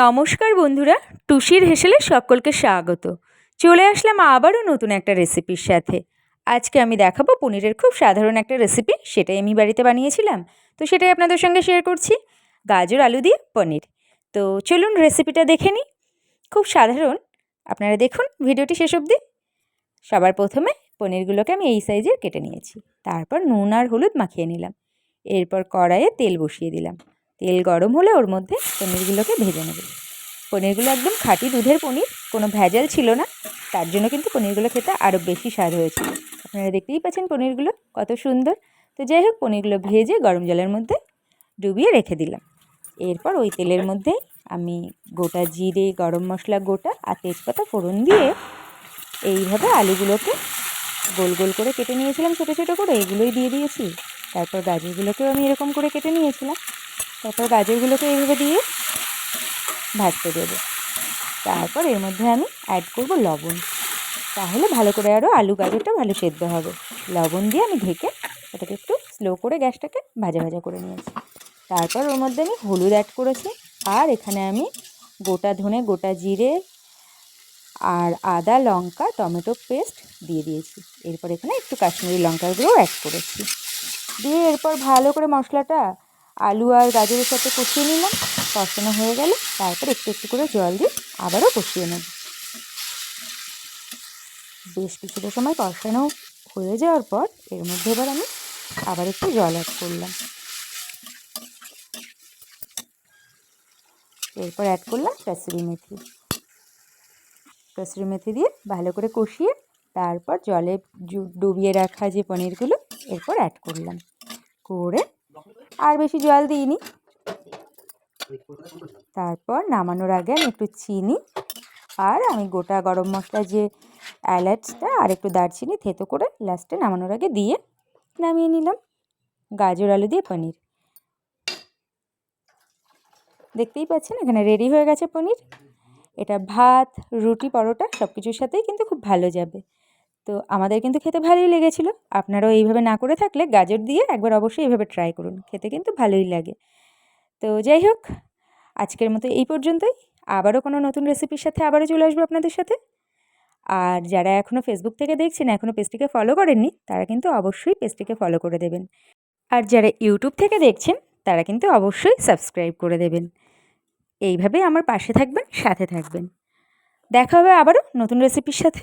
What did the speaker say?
নমস্কার বন্ধুরা, টুসির হেসেলে সকলকে স্বাগত। চলে আসলাম আবারও নতুন একটা রেসিপির সাথে। আজকে আমি দেখাবো পনিরের খুব সাধারণ একটা রেসিপি, সেটাই আমি বাড়িতে বানিয়েছিলাম। তো সেটাই আপনাদের সঙ্গে শেয়ার করছি, গাজর, আলু দিয়ে পনির। তো চলুন রেসিপিটা দেখে নিই। খুব সাধারণ, আপনারা দেখুন ভিডিওটি শেষ অবধি। সবার প্রথমে পনিরগুলোকে আমি এই সাইজের কেটে নিয়েছি। তারপর নুন আর হলুদ মাখিয়ে নিলাম। এরপর কড়াইয়ে তেল বসিয়ে দিলাম। তেল গরম হলে ওর মধ্যে পনিরগুলোকে ভেজে নেবে। পনিরগুলো একদম খাঁটি দুধের পনির, কোনো ভেজাল ছিল না। তার জন্য কিন্তু পনিরগুলো খেতে আরও বেশি স্বাদ হয়েছিল। আপনারা দেখতেই পাচ্ছেন পনিরগুলো কত সুন্দর। তো যাই হোক, পনিরগুলো ভেজে গরম জলের মধ্যে ডুবিয়ে রেখে দিলাম। এরপর ওই তেলের মধ্যে আমি গোটা জিরে, গরম মশলা, গোটা আর তেজপাতা ফোড়ন দিয়ে এইভাবে আলুগুলোকে গোল গোল করে কেটে নিয়েছিলাম, ছোটো ছোটো করে। এগুলোই দিয়ে দিয়েছি। তারপর গাজরগুলোকেও আমি এরকম করে কেটে নিয়েছিলাম। তারপর গাজরগুলোকে এইভাবে দিয়ে ভাজতে দেবো। তারপর এর মধ্যে আমি অ্যাড করব লবণ। তাহলে ভালো করে আরও আলু গাজরটা ভালো সেদ্ধ হবে। লবণ দিয়ে আমি ঢেকে ওটাকে একটু স্লো করে গ্যাসটাকে ভাজা ভাজা করে নিয়েছি। তারপর ওর মধ্যে আমি হলুদ অ্যাড করেছি। আর এখানে আমি গোটা ধনে, গোটা জিরে আর আদা, লঙ্কা, টমেটো পেস্ট দিয়ে দিয়েছি। এরপর এখানে একটু কাশ্মীরি লঙ্কাগুলোও অ্যাড করেছি। দিয়ে এরপর ভালো করে মশলাটা আলু আর গাজরের সাথে কষিয়ে নিলাম। কষানো হয়ে গেলে তারপর একটু একটু করে জল দিয়ে আবারও কষিয়ে নেব। বেশ কিছুটা সময় কষানো হয়ে যাওয়ার পর এর মধ্যে এবার আমি আবার একটু জল অ্যাড করলাম। এরপর অ্যাড করলাম কাসুরি মেথি। কাসুরি মেথি দিয়ে ভালো করে কষিয়ে তারপর জলে ডুবিয়ে রাখা যে পনিরগুলো, এরপর অ্যাড করলাম। করে আর বেশি জল দিইনি। তারপর নামানোর আগে আমি একটু চিনি আর আমি গোটা গরম মশলা যে এলাচটা আর একটু দারচিনি থেতো করে লাস্টে নামানোর আগে দিয়ে নামিয়ে নিলাম। গাজর, আলু দিয়ে পনির। দেখতেই পাচ্ছেন এখানে রেডি হয়ে গেছে পনির। এটা ভাত, রুটি, পরোটা সব কিছুর সাথেই কিন্তু খুব ভালো যাবে। তো আমাদের কিন্তু খেতে ভালোই লেগেছিল। আপনারাও এইভাবে না করে থাকলে গাজর দিয়ে একবার অবশ্যই এইভাবে ট্রাই করুন। খেতে কিন্তু ভালোই লাগে। তো যাই হোক, আজকের মতো এই পর্যন্তই। আবারও কোনো নতুন রেসিপির সাথে আবারও চলে আসব আপনাদের সাথে। আর যারা এখনও ফেসবুক থেকে দেখছেন এখনও পেজটিকে ফলো করেননি, তারা কিন্তু অবশ্যই পেজটিকে ফলো করে দেবেন। আর যারা ইউটিউব থেকে দেখছেন, তারা কিন্তু অবশ্যই সাবস্ক্রাইব করে দেবেন। এইভাবে আমার পাশে থাকবেন, সাথে থাকবেন। দেখা হবে আবারও নতুন রেসিপির সাথে।